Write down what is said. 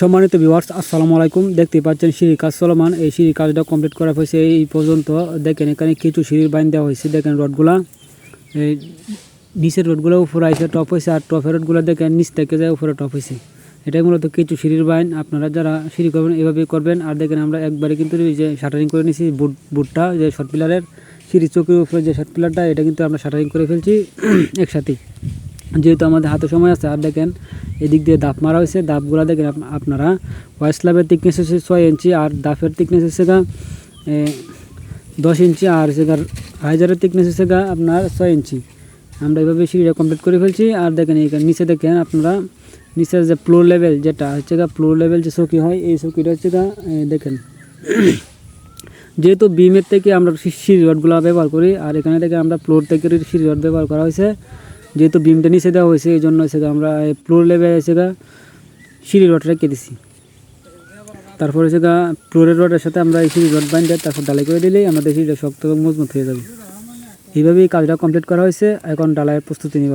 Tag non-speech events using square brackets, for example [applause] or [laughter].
সম্মানিত ভিউয়ার্স আসসালামু আলাইকুম। দেখতে পাচ্ছেন সিঁড়ির কাজ চলমান। এই সিঁড়ির কাজটা কমপ্লিট করা হয়েছে। এই পর্যন্ত দেখেন, এখানে কিছু সিঁড়ির বাইন দেওয়া হয়েছে। দেখেন রডগুলা। এই নিচের রডগুলো উপরে আইসে টপ হয়েছে আর টপের রডগুলো দেখেন, নিচ থেকে যায় উপরে টপ হয়েছে। এটাই মূলত কিছু সিঁড়ির বাইন। আপনারা যারা সিঁড়ি করবেন, এভাবে করবেন। আর দেখেন, আমরা একবারে কিন্তু যে শাটারিং করে নিয়েছি বুট বুটটা যে শর্ট পিলারের সিঁড়ি চোখের উপরে যে শর্ট পিলারটা এটা কিন্তু আমরা শাটারিং করে ফেলছি [clears throat] একসাথেই। যেহেতু আমাদের হাতে সময় আছে, আর দেখেন এদিক দিয়ে দাপ মারা হয়েছে। দাপগুলো দেখেন আপ- আপনারা। ওয়াইস স্ল্যাবের থিকনেস হচ্ছে ছয় ইঞ্চি আর দাফের থিকনেস হচ্ছে গা দশ ইঞ্চি আর গা হাইজারের থিকনেস হচ্ছে গা আপনার ছয় ইঞ্চি। আমরা এইভাবে সিঁড়িটা কমপ্লিট করে ফেলছি। আর দেখেন এখানে নিচে দেখেন আপনারা, নিচের যে ফ্লোর লেভেল যেটা হচ্ছে গা ফ্লোর লেভেল যে চৌকি হয়, এই চৌকিটা হচ্ছে গা দেখেন। যেহেতু বিমের থেকে আমরা সিঁড়ি রডগুলো ব্যবহার করি, আর এখানে থেকে আমরা ফ্লোর থেকে সিঁড়ি রড ব্যবহার করা হয়েছে। যেহেতু বিমটা নিচে দেওয়া হয়েছে, এই জন্য সেটা আমরা ফ্লোর লেভেল সেটা সিঁড়ি রড কেটেছি তারপরে গা ফ্লোরের রডের সাথে আমরা এই সিঁড়ি রড বাইন্ডে তারপর ডালাই করে দিলেই আমাদের সিঁড়িটা শক্ত এবং মজবুত হয়ে যাবে। এইভাবেই কাজটা কমপ্লিট করা হয়েছে, এখন ডালাইয়ের প্রস্তুতি নিব।